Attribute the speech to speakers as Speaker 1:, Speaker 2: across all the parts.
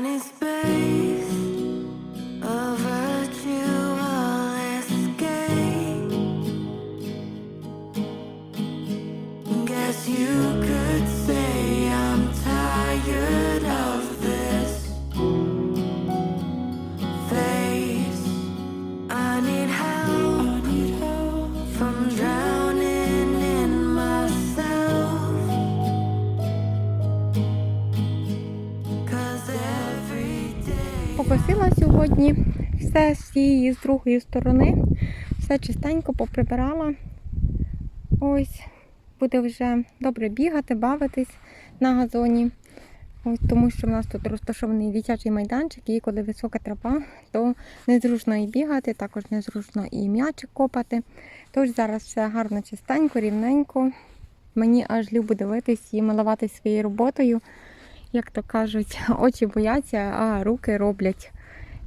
Speaker 1: sun
Speaker 2: is bathed. Все з з другої сторони. Все чистенько поприбирала. Ось буде вже добре бігати, бавитись на газоні. Ось тому що в нас тут розташований дитячий майданчик, і коли висока трава, то незручно і бігати, також незручно і м'ячик копати. Тож зараз все гарно, чистенько, рівненько. Мені аж любо дивитись і милуватись своєю роботою як то кажуть, очі бояться, а руки роблять.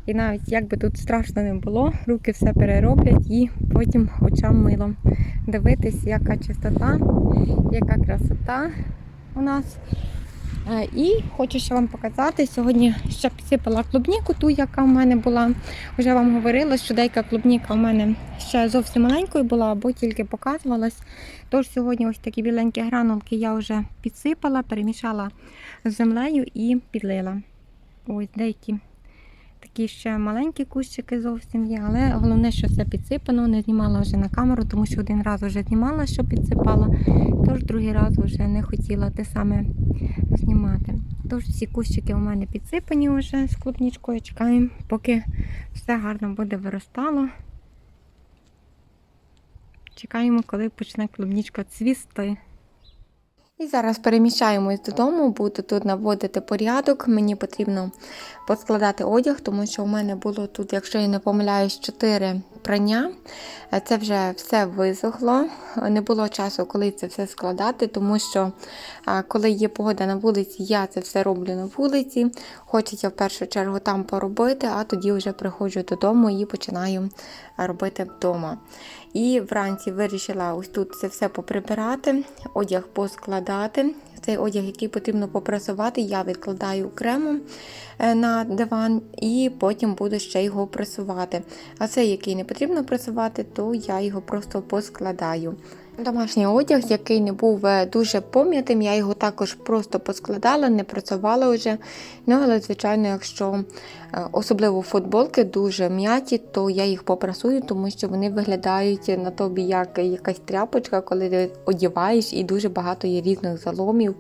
Speaker 2: І навіть як би тут страшно не було, руки все перероблять і потім очам милом дивитись, яка чистота, яка красота у нас. Е, І хочу ще вам показати. Сьогодні ще підсипала клубніку, ту, яка в мене була. Вже вам говорила, що деяка клубніка у мене ще зовсім маленькою була, або тільки показувалась. Тож сьогодні ось такі біленькі гранулки я вже підсипала, перемішала з землею і підлила. Ось деякі такі ще маленькі кущики зовсім є, але головне, що все підсипано, не знімала вже на камеру, тому що один раз вже знімала, що підсипала, тож другий раз вже не хотіла те саме знімати. Тож всі кущики у мене підсипані вже з клубничкою. Чекаємо, поки все гарно буде виростало. Чекаємо, коли почне клубничка цвісти. І зараз переміщаємось додому, буду тут наводити порядок. Мені потрібно поскладати одяг, тому що у мене було тут, якщо я не помиляюсь, 4 прання. Е, Це вже все висохло. Не було часу, коли це все складати, тому що коли є погода на вулиці, я це все роблю на вулиці. Хочеться в першу чергу там поробити, а тоді вже приходжу додому і починаю робити вдома. І вранці вирішила ось тут це все поприбирати, одяг поскладати. Цей одяг, який потрібно попрасувати, я відкладаю окремо е, на диван і потім буду ще його прасувати. А цей, який не потрібно прасувати, то я його просто поскладаю. Домашній одяг, який не був е, дуже пом'ятим, я його також просто поскладала, не працювала вже. Ну, але, звичайно, якщо е, особливо футболки дуже м'яті, то я їх попрасую, тому що вони виглядають на тобі як якась тряпочка, коли ти одіваєш, і дуже багато є різних заломів.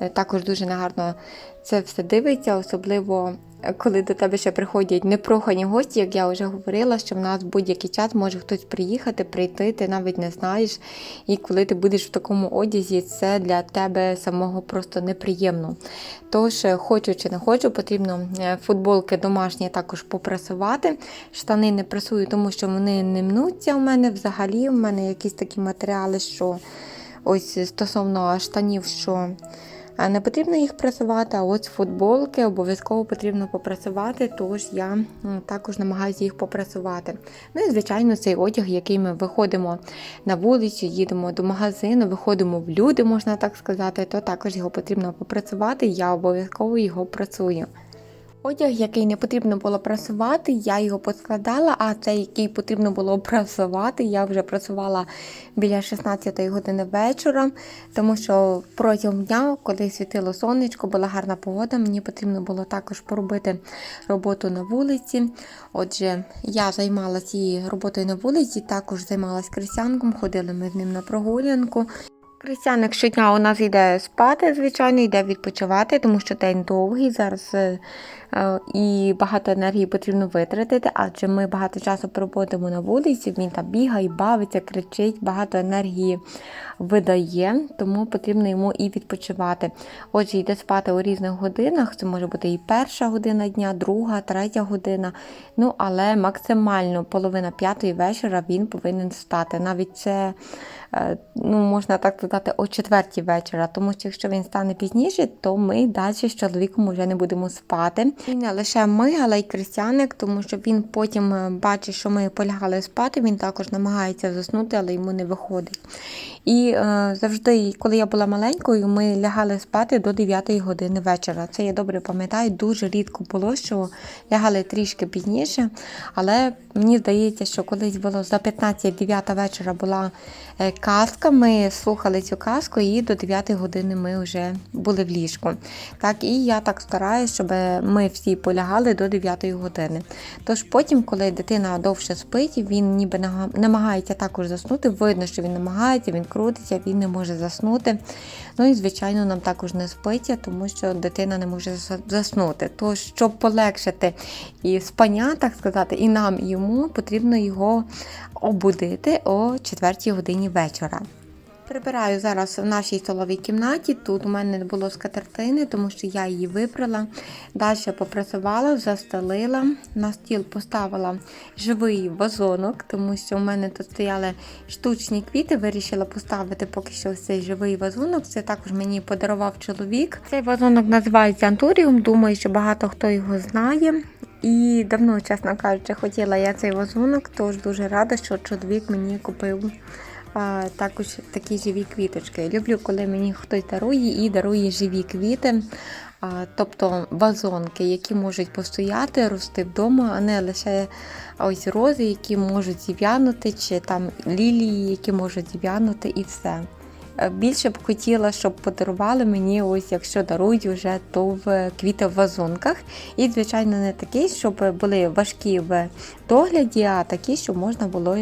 Speaker 2: Е, Також дуже негарно це все дивиться, особливо коли до тебе ще приходять непрохані гості, як я вже говорила, що в нас в будь-який час може хтось приїхати, прийти, ти навіть не знаєш. І коли ти будеш в такому одязі, це для тебе самого просто неприємно. Тож, е, хочу чи не хочу, потрібно е, футболки домашні також попрасувати. Штани не прасую, тому що вони не мнуться у мене взагалі. У мене якісь такі матеріали, що ось стосовно штанів, що не потрібно їх прасувати, а ось футболки обов'язково потрібно попрасувати, тож я також намагаюся їх попрасувати. Ну і, звичайно, цей одяг, який ми виходимо на вулицю, їдемо до магазину, виходимо в люди, можна так сказати, то також його потрібно попрацювати, я обов'язково його працюю. Одяг, який не потрібно було прасувати, я його поскладала, а цей, який потрібно було прасувати, я вже працювала біля 16 години вечора, тому що протягом дня, коли світило сонечко, була гарна погода, мені потрібно було також поробити роботу на вулиці. Отже, я займалася роботою на вулиці, також займалася крестянком, ходили ми з ним на прогулянку. Крістяник щодня у нас йде спати, звичайно, йде відпочивати, тому що день довгий зараз е, і багато енергії потрібно витратити, адже ми багато часу проводимо на вулиці, він там бігає, бавиться, кричить, багато енергії видає, тому потрібно йому і відпочивати. Отже, йде спати у різних годинах, це може бути і перша година дня, друга, третя година. Ну, але максимально половина п'ятої вечора він повинен встати. Навіть це е, ну, можна так сказати, о четвертій вечора. Тому що якщо він стане пізніше, то ми далі з чоловіком вже не будемо спати. І не лише ми, але й Крістяник, тому що він потім е, бачить, що ми полягали спати, він також намагається заснути, але йому не виходить. І е, завжди, коли я була маленькою, ми лягали спати до 9 години вечора. Це я добре пам'ятаю. Дуже рідко було, що лягали трішки пізніше. Але мені здається, що колись було за 15-9 вечора була е, казка. Ми слухали цю казку, і до 9 години ми вже були в ліжку. Так, і я так стараюся, щоб ми всі полягали до 9 години. Тож потім, коли дитина довше спить, він ніби намагається також заснути. Видно, що він намагається, він крутиться, він не може заснути. Ну і звичайно, нам також не спиться, тому що дитина не може заснути. Тож, щоб полегшити і спання, так сказати, і нам, і йому потрібно його обудити о 4 годині вечора. Прибираю зараз в нашій столовій кімнаті. Тут у мене не було скатертини, тому що я її вибрала. Далі попрасувала, застелила. На стіл поставила живий вазонок, тому що у мене тут стояли штучні квіти. Вирішила поставити поки що цей живий вазонок. Це також мені подарував чоловік. Цей вазонок називається Антуріум. Думаю, що багато хто його знає. І давно, чесно кажучи, хотіла я цей вазонок, тож дуже рада, що чоловік мені купив також такі живі квіточки. Люблю, коли мені хтось дарує і дарує живі квіти, тобто вазонки, які можуть постояти, рости вдома, а не лише ось рози, які можуть зів'янути, чи там лілії, які можуть зів'янути, і все. Е, Більше б хотіла, щоб подарували мені, ось якщо дарують вже, то в квіти в вазонках. І, звичайно, не такі, щоб були важкі в догляді, а такі, щоб можна було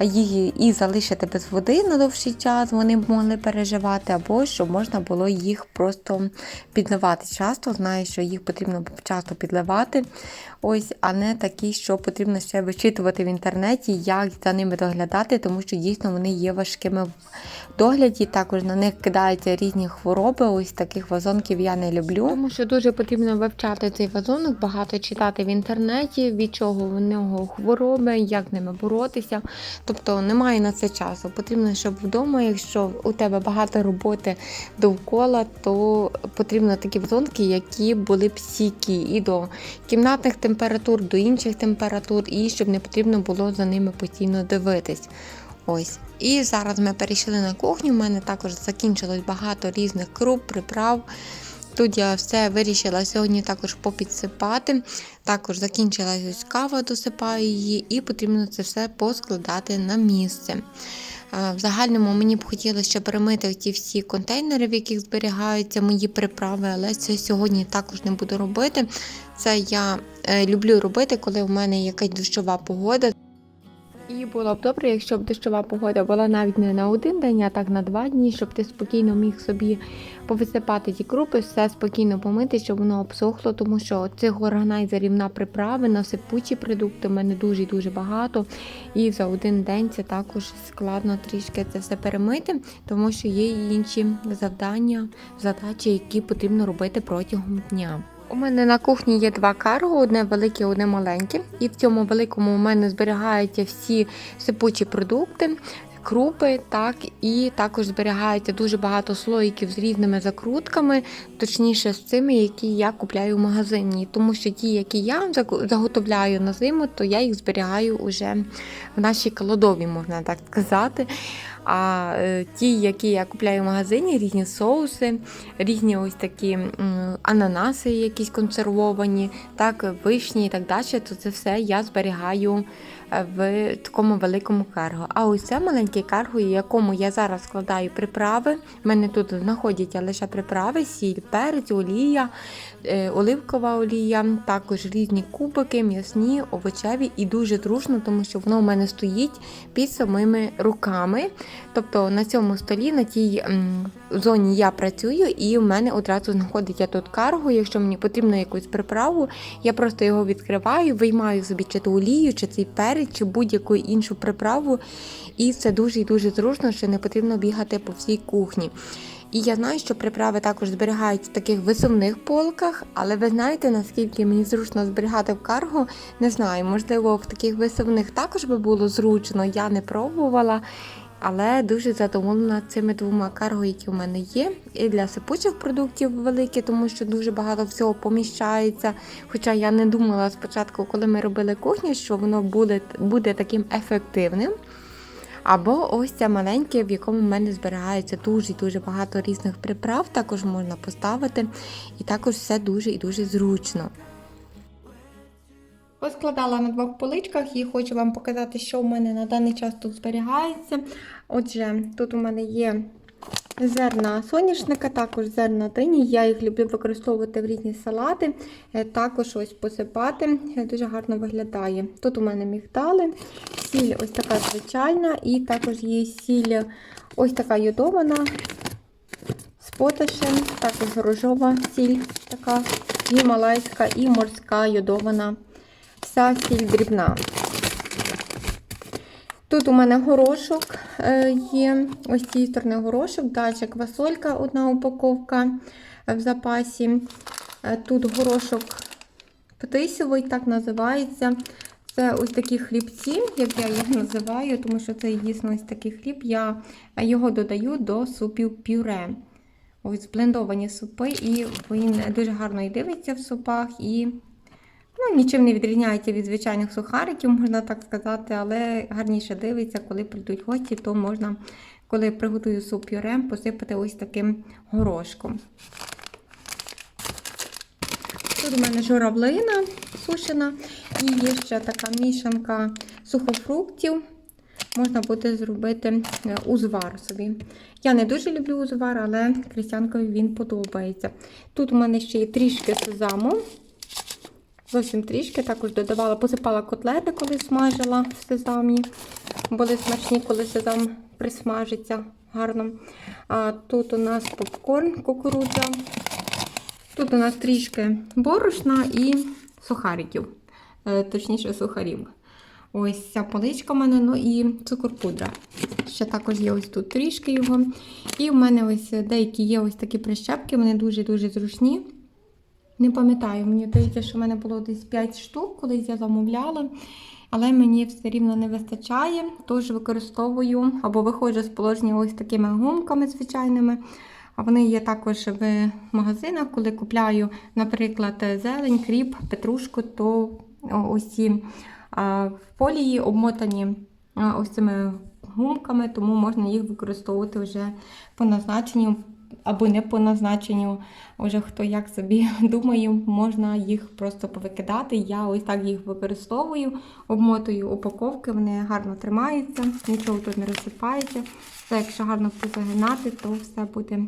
Speaker 2: її і залишити без води на довший час, вони б могли переживати, або щоб можна було їх просто підливати часто. Знаю, що їх потрібно часто підливати, ось, а не такі, що потрібно ще вичитувати в інтернеті, як за ними доглядати, тому що дійсно вони є важкими в догляді. Також на них кидаються різні хвороби. Ось таких вазонків я не люблю. Тому що дуже потрібно вивчати цей вазонок, багато читати в інтернеті, від чого в нього хвороби, як ними боротися. Тобто немає на це часу. Потрібно, щоб вдома, якщо у тебе багато роботи довкола, то потрібно такі вазонки, які були б стійкі і до кімнатних температур, до інших температур, і щоб не потрібно було за ними постійно дивитись. Ось. І зараз ми перейшли на кухню. У мене також закінчилось багато різних круп, приправ. Тут я все вирішила сьогодні також попідсипати. Також закінчилась ось кава, досипаю її, і потрібно це все поскладати на місце. Е, В загальному мені б хотілося ще перемити ті всі контейнери, в яких зберігаються мої приправи, але це сьогодні також не буду робити. Це я е, люблю робити, коли в мене якась дощова погода. Було б добре, якщо б дощова погода була навіть не на один день, а так на два дні, щоб ти спокійно міг собі повисипати ті крупи, все спокійно помити, щоб воно обсохло, тому що цих органайзерів на приправи, на сипучі продукти в мене дуже і дуже багато. І за один день це також складно трішки це все перемити, тому що є інші завдання, задачі, які потрібно робити протягом дня. У мене на кухні є два карго, одне велике, одне маленьке. І в цьому великому у мене зберігаються всі сипучі продукти. Крупи, так, і також зберігається дуже багато слоїків з різними закрутками, точніше з цими, які я купляю в магазині. Тому що ті, які я заготовляю на зиму, то я їх зберігаю уже в нашій кладові, можна так сказати. А е, ті, які я купляю в магазині, різні соуси, різні ось такі ананаси, якісь консервовані, так, вишні і так далі, то це все я зберігаю в такому великому карго. А ось це маленьке карго, якому я зараз складаю приправи. У мене тут знаходяться лише приправи, сіль, перець, олія, е, оливкова олія, також різні кубики, м'ясні, овочеві і дуже зручно, тому що воно в мене стоїть під самими руками. Тобто на цьому столі, на тій зоні я працюю, і в мене одразу знаходиться тут карго. Якщо мені потрібно якусь приправу, я просто його відкриваю, виймаю собі чи то олію, чи цей перець, чи будь-яку іншу приправу. І це дуже і дуже зручно, що не потрібно бігати по всій кухні. І я знаю, що приправи також зберігають в таких висувних полках, але ви знаєте, наскільки мені зручно зберігати в карго, не знаю, можливо, в таких висувних також би було зручно, я не пробувала. Але дуже задоволена цими двома карго, які у мене є. І для сипучих продуктів великі, тому що дуже багато всього поміщається. Хоча я не думала спочатку, коли ми робили кухню, що воно буде, буде таким ефективним. Або ось це маленьке, в якому в мене зберігається дуже і дуже багато різних приправ, також можна поставити. І також все дуже і дуже зручно. Поскладала на двох поличках і хочу вам показати, що у мене на даний час тут зберігається. Отже, тут у мене є зерна соняшника, також зерна дині. Я їх люблю використовувати в різні салати, е, також ось посипати. Е, Дуже гарно виглядає. Тут у мене мігдали, сіль ось така звичайна, і також є сіль ось така йодована з поташем, також рожова сіль, така гімалайська і морська йодована. Вся сіль дрібна. Тут у мене горошок е, є. Ось цієї сторони горошок, далі квасолька, одна упаковка в запасі. Е, Тут горошок птисьовий, так називається. Це ось такі хлібці, як я їх називаю, тому що це дійсно ось такий хліб. Я його додаю до супів пюре. Ось блендовані супи, і він дуже гарно і дивиться в супах, і ну, нічим не відрізняється від звичайних сухариків, можна так сказати, але гарніше дивиться, коли прийдуть гості, то можна, коли приготую суп пюре, посипати ось таким горошком. Тут у мене журавлина сушена, і є ще така мішанка сухофруктів. Можна буде зробити е, узвар собі. Я не дуже люблю узвар, але крістянкові він подобається. Тут у мене ще є трішки сезаму. Зовсім трішки також додавала, посипала котлети, коли смажила в сезамі. Були смачні, коли сезам присмажиться гарно. А тут у нас попкорн, кукурудза. Тут у нас трішки борошна і сухариків, Е, точніше, сухарів. Ось ця поличка в мене, ну і цукор-пудра. Ще також є ось тут трішки його. І в мене ось деякі є ось такі прищепки, вони дуже-дуже зручні. Не пам'ятаю, мені здається, що в мене було десь 5 штук, колись я замовляла. Але мені все рівно не вистачає, тож використовую або виходжу з положення ось такими гумками звичайними. А вони є також в магазинах, коли купляю, наприклад, зелень, кріп, петрушку, то а, в полії обмотані ось цими гумками, тому можна їх використовувати вже по назначенню або не по назначенню. Уже хто як собі думає, можна їх просто повикидати. Я ось так їх використовую, обмотую упаковки, вони гарно тримаються, нічого тут не розсипається. Все, якщо гарно позагинати, то все буде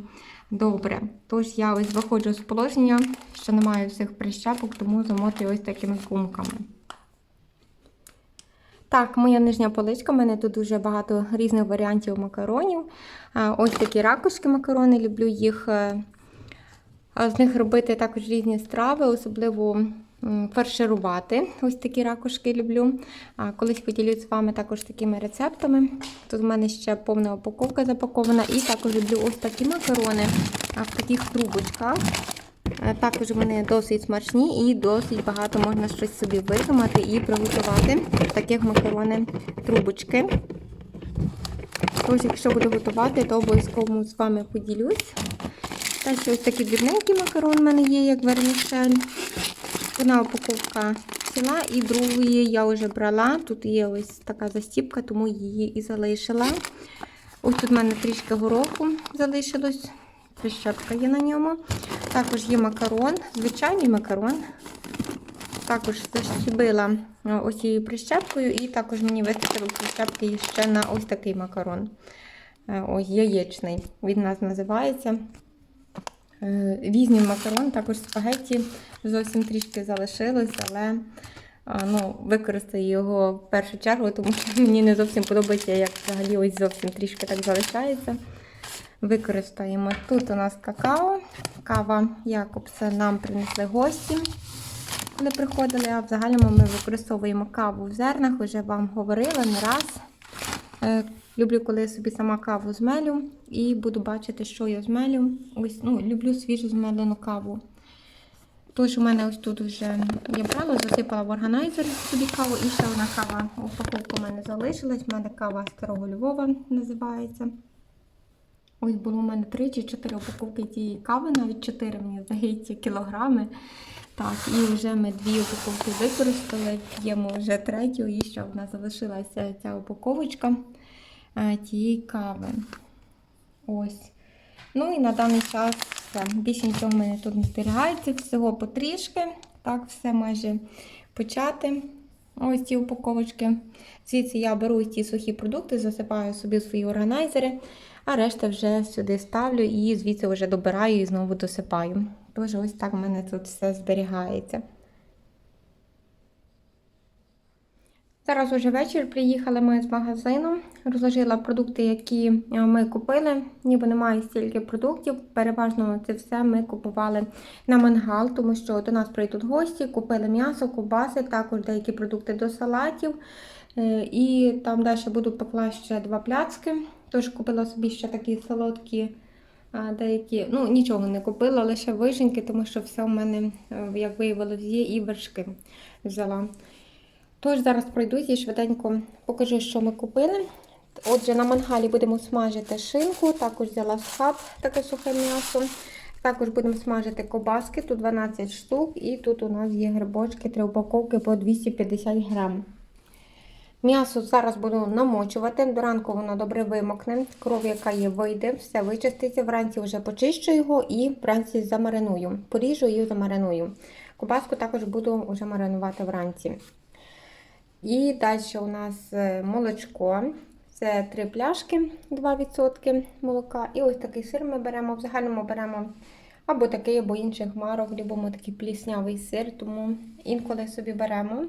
Speaker 2: добре. Тож я ось виходжу з положення, що немає всіх прищепок, тому замотую ось такими гумками. Так, моя нижня поличка. У мене тут дуже багато різних варіантів макаронів. Ось такі ракушки макарони, люблю їх. е, З них робити також різні страви, особливо фарширувати. Ось такі ракушки люблю. Колись поділюсь з вами також такими рецептами. Тут в мене ще повна упаковка запакована. І також люблю ось такі макарони в таких трубочках. Е, Також вони досить смачні і досить багато можна щось собі видумати і приготувати. Таких макарони трубочки. Тож, якщо буду готувати, то обов'язково з вами поділюсь. Та ще ось такі дрібненькі макарон в мене є, як вермішель. Одна упаковка ціла і другої я вже брала. Тут є ось така застіпка, тому її і залишила. Ось тут в мене трішки гороху залишилось. Прищепка є на ньому. Також є макарон, звичайний макарон. Також защебила е, ось цією прищепкою, і також мені вистачило прищепки ще на ось такий макарон. Е, Ось яєчний. Він нас називається. Е, макарон, також спагетті зовсім трішки залишилось, але ну, використаю його в першу чергу, тому що мені не зовсім подобається, як взагалі ось зовсім трішки так залишається. Використаємо. Тут у нас какао, кава Якобса нам принесли гості, коли приходили, а в загальному ми використовуємо каву в зернах, вже вам говорила не раз. Е, Люблю, коли я собі сама каву змелю і буду бачити, що я змелю. Ось, ну, люблю свіжу змелену каву. Тож у мене ось тут вже я брала, засипала в органайзер собі каву і ще одна кава. Упаковка у мене залишилась. У мене кава Старого Львова називається. Ось було у мене 3 чи 4 упаковки тієї кави, навіть 4, мені здається, кілограми. Так, і вже ми дві упаковки використали, п'ємо вже третю, і ще одна залишилася ця упаковочка е, тієї кави. Ось. Ну і на даний час все. Більше нічого в мене тут не зберігається, всього потрішки. Так, все майже почати. Ось ці упаковочки. Звідси я беру ті сухі продукти, засипаю собі свої органайзери, а решта вже сюди ставлю і звідси вже добираю і знову досипаю. Тож ось так в мене тут все зберігається. Зараз уже вечір приїхали ми з магазину, розложила продукти, які е, ми купили. Ніби немає стільки продуктів. Переважно це все ми купували на мангал, тому що до нас прийдуть гості, купили м'ясо, кубаси, також деякі продукти до салатів. Е, І там далі буду пекла ще два пляцки. Тож купила собі ще такі солодкі. Деякі, ну нічого не купила, лише вишеньки, тому що все в мене, е, як виявилось, є і вершки взяла. Тож зараз пройдусь і швиденько покажу, що ми купили. Отже, на мангалі будемо смажити шинку, також взяла схаб, таке сухе м'ясо. Також будемо смажити кобаски, тут 12 штук, і тут у нас є грибочки, три упаковки по 250 грам. М'ясо зараз буду намочувати, до ранку воно добре вимокне, кров, яка є, вийде, все вичиститься. Вранці вже почищу його і вранці замариную. Поріжу і замариную. Кобаску також буду вже маринувати вранці. І далі у нас е, молочко. Це три пляшки, 2% молока. І ось такий сир ми беремо. В загальному беремо або такий, або інших марок. Любимо такий пліснявий сир, тому інколи собі беремо.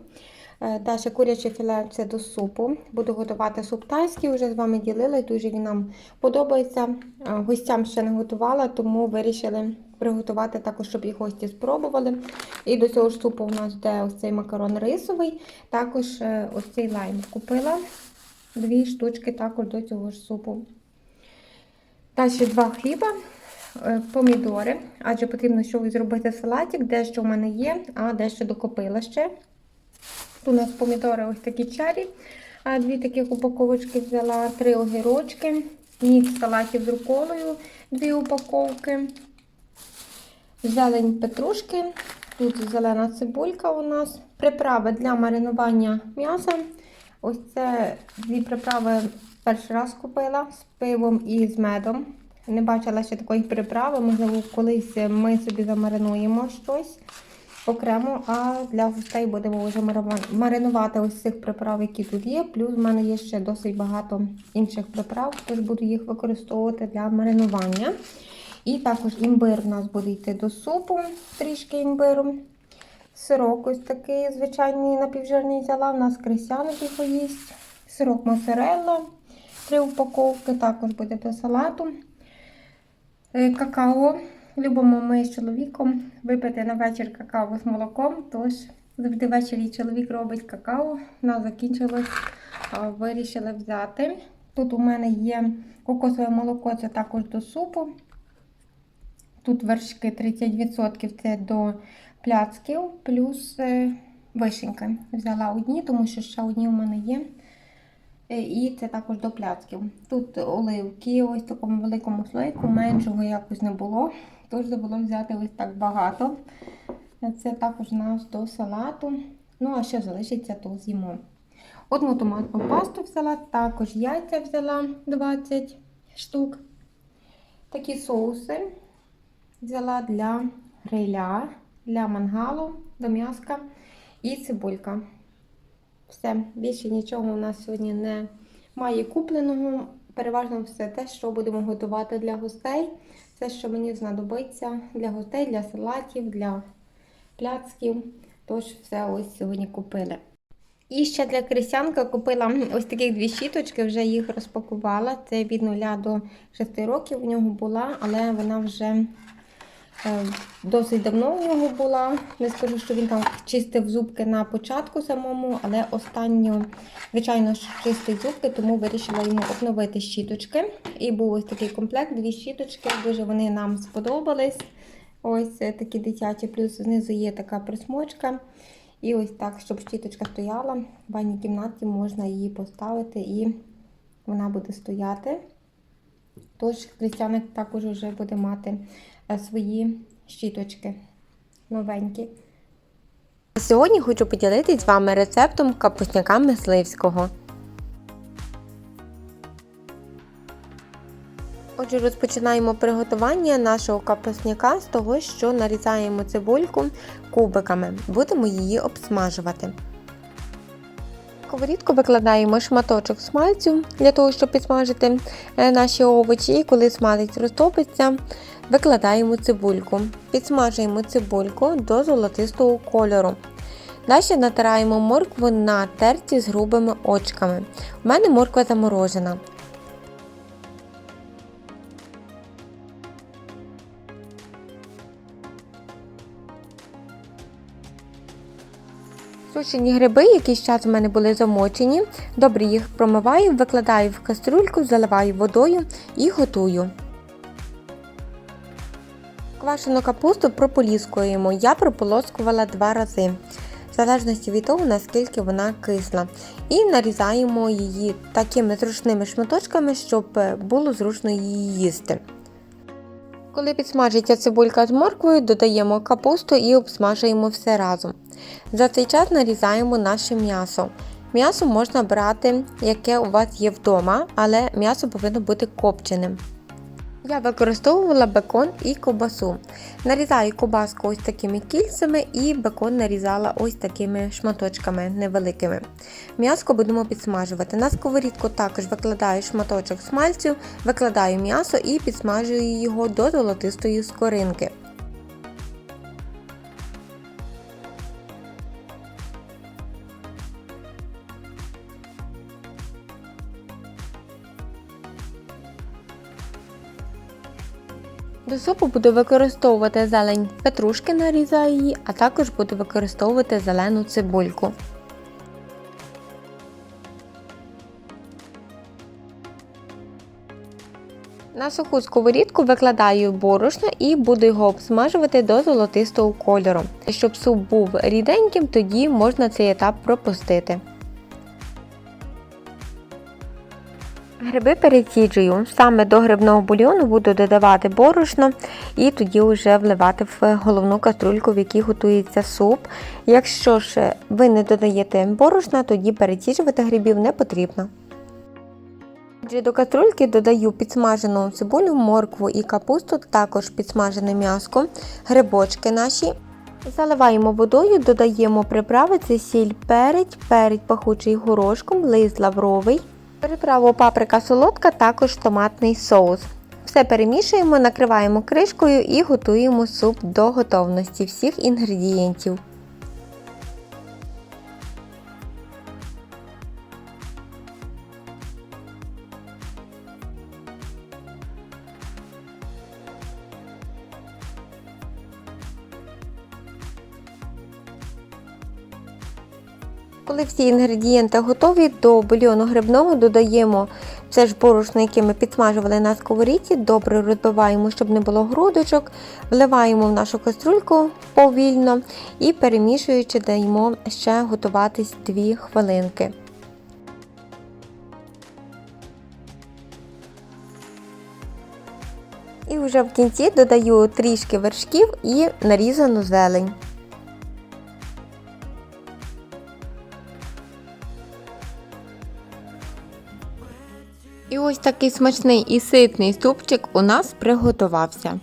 Speaker 2: Е, Далі куряче філе це до супу. Буду готувати суп тайський, вже з вами ділила, дуже він нам подобається. Е, Гостям ще не готувала, тому вирішили приготувати також, щоб і гості спробували. І до цього ж супу у нас йде ось цей макарон рисовий, також е, ось цей лайм купила. Дві штучки також до цього ж супу. Далі два хліба, помідори, адже потрібно щось зробити салатик, дещо в мене є, а дещо докупила ще. Тут у нас помідори ось такі чарі. А дві таких упаковочки взяла, три огірочки, мікс салатів з руколою, дві упаковки. Зелень петрушки. Тут зелена цибулька у нас. Приправи для маринування м'яса. Ось це дві приправи перший раз купила з пивом і з медом. Не бачила ще такої приправи, можливо, колись ми собі замаринуємо щось окремо, а для гостей будемо вже маринувати ось цих приправ, які тут є. Плюс в мене є ще досить багато інших приправ, тож буду їх використовувати для маринування. І також імбир у нас буде йти до супу, трішки імбиру. Сирок ось такий звичайний напівжирний взяла. У нас кресяник його їсть. Сирок моцарелла, три упаковки, також буде до салату. Е, Какао. Любимо ми з чоловіком випити на вечір какао з молоком. Тож завжди ввечері чоловік робить какао. Нас закінчилось, вирішили взяти. Тут у мене є кокосове молоко, це також до супу. Тут вершки 30% це до пляцків, плюс е, вишенька. Взяла одні, тому що ще одні у мене є. Е, І це також до пляцків. Тут оливки, ось в такому великому слойку, меншого якось не було. Тож довелося взяти ось так багато. Це також у нас до салату. Ну, а що залишиться, то з'їмо. Одну томатну пасту взяла, також яйця взяла 20 штук. Такі соуси взяла для гриля, для мангалу, до м'яска і цибулька. Все, більше нічого у нас сьогодні немає купленого. Переважно все те, що будемо готувати для гостей. Все, що мені знадобиться для гостей, для салатів, для пляцків. Тож все ось сьогодні купили. І ще для крестянка купила ось таких дві щіточки, вже їх розпакувала. Це від 0 до 6 років у нього була, але вона вже Досить давно у нього була. Не скажу, що він там чистив зубки на початку самому, але останньо, звичайно, чистить зубки, тому вирішила йому обновити щіточки. І був ось такий комплект, дві щіточки. Дуже вони нам сподобались. Ось е, такі дитячі, плюс знизу є така присмочка. І ось так, щоб щіточка стояла. В ванній кімнаті можна її поставити і вона буде стояти. Тож християник також вже буде мати е, свої щіточки новенькі. Сьогодні хочу поділитися з вами рецептом капусняка мисливського. Отже, розпочинаємо приготування нашого капусняка з того, що нарізаємо цибульку кубиками. Будемо її обсмажувати. В Сковорідку викладаємо шматочок смальцю для того, щоб підсмажити е, наші овочі. І коли смалець розтопиться, викладаємо цибульку. Підсмажуємо цибульку до золотистого кольору. Далі натираємо моркву на терці з грубими очками. У мене морква заморожена. Сушені гриби, якийсь час у мене були замочені. Добре їх промиваю, викладаю в каструльку, заливаю водою і готую. Квашену капусту прополіскуємо. Я прополоскувала два рази, в залежності від того, наскільки вона кисла. І нарізаємо її такими зручними шматочками, щоб було зручно її їсти. Коли підсмажиться цибулька з морквою, додаємо капусту і обсмажуємо все разом. За цей час нарізаємо наше м'ясо. М'ясо можна брати, яке у вас є вдома, але м'ясо повинно бути копченим. Я використовувала бекон і кобасу. Нарізаю кобаску ось такими кільцями і бекон нарізала ось такими шматочками невеликими. М'яско будемо підсмажувати. На сковорідку також викладаю шматочок смальцю, викладаю м'ясо і підсмажую його до золотистої скоринки. До супу буду використовувати зелень петрушки, нарізаю її, а також буду використовувати зелену цибульку. На суху сковорідку викладаю борошно і буду його обсмажувати до золотистого кольору. Щоб суп був ріденьким, тоді можна цей етап пропустити. Гриби переціджую. Саме до грибного бульйону буду додавати борошно і тоді вже вливати в головну каструльку, в якій готується суп. Якщо ж ви не додаєте борошна, тоді переціжувати грибів не потрібно. Отже, до каструльки додаю підсмажену цибулю, моркву і капусту, також підсмажене м'яско, грибочки наші. Заливаємо водою, додаємо приправи, це сіль перець, перець пахучий горошком, лист лавровий. Приправу паприка солодка, також томатний соус. Все перемішуємо, накриваємо кришкою і готуємо суп до готовності всіх інгредієнтів. Всі інгредієнти готові, до бульйону грибного додаємо це ж борошно, яке ми підсмажували на сковорідці, добре розбиваємо, щоб не було грудочок, вливаємо в нашу каструльку повільно і перемішуючи, даємо ще готуватись 2 хвилинки. І вже в кінці додаю трішки вершків і нарізану зелень. Ось такий смачний і ситний супчик у нас приготувався.